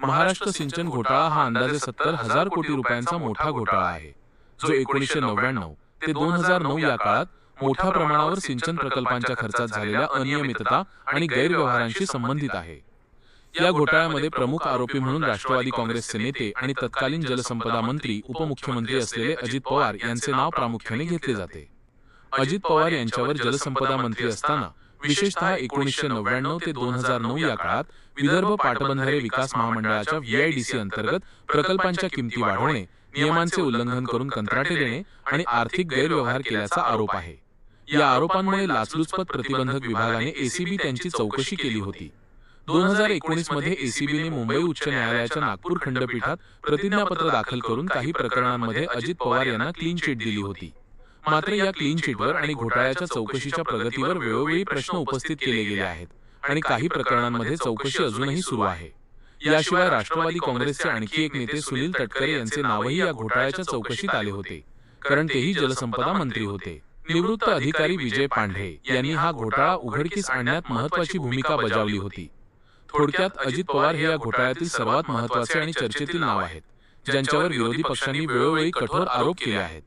महाराष्ट्र सिंचन घोटाळा हा अंदाजे सत्तर हजार कोटी रुपयांचा मोठा घोटाळा आहे. जो एकोणीसशे नव्याण्णव ते दोन हजार नऊ या काळात मोठ्या प्रमाणावर सिंचन प्रकल्पांच्या खर्चात झालेल्या अनियमितता आणि गैरव्यवहारांशी संबंधित आहे. या घोटाळ्यामध्ये प्रमुख आरोपी म्हणून राष्ट्रवादी काँग्रेसचे नेते आणि तत्कालीन जलसंपदा मंत्री उपमुख्यमंत्री असलेले अजित पवार यांचे नाव प्रामुख्याने घेतले जाते. अजित पवार यांच्यावर जलसंपदा मंत्री असताना विशेषतः एकोणीसशे नव्याण्णव ते दोन हजार नऊ या काळात विदर्भ पाटबंधारे विकास महामंडळाच्या व्हीआयडीसी अंतर्गत प्रकल्पांच्या किमती वाढवणे नियमांचे उल्लंघन करून कंत्राटे देणे आणि आर्थिक गैरव्यवहार केल्याचा आरोप आहे. या आरोपांमुळे लाचलुचपत प्रतिबंधक विभागाने एसीबी त्यांची चौकशी केली होती. दोन हजार एकोणीसमध्ये एसीबीने मुंबई उच्च न्यायालयाच्या नागपूर खंडपीठात प्रतिज्ञापत्र दाखल करून काही प्रकरणांमध्ये अजित पवार यांना क्लीन चिट दिली होती. मात्र या क्लीन चिटवर आणि घोटाळ्याच्या चौकशीच्या प्रगतीवर वेळोवेळी प्रश्न उपस्थित केले गेले आहेत आणि काही प्रकरणांमध्ये चौकशी अजूनही सुरू आहे. याशिवाय राष्ट्रवादी काँग्रेसचे आणखी एक नेते सुनील तटकरे यांचे नावही या घोटाळ्याच्या चौकशीत आले होते कारण तेही जलसंपदा मंत्री होते. निवृत्त अधिकारी विजय पांढरे यांनी हा घोटाळा उघडकीस आणण्यात महत्वाची भूमिका बजावली होती. थोडक्यात अजित पवार हे या घोटाळ्यातील सर्वात महत्त्वाचे आणि चर्चेतील नाव आहेत ज्यांच्यावर विरोधी पक्षांनी वेळोवेळी कठोर आरोप केले आहेत.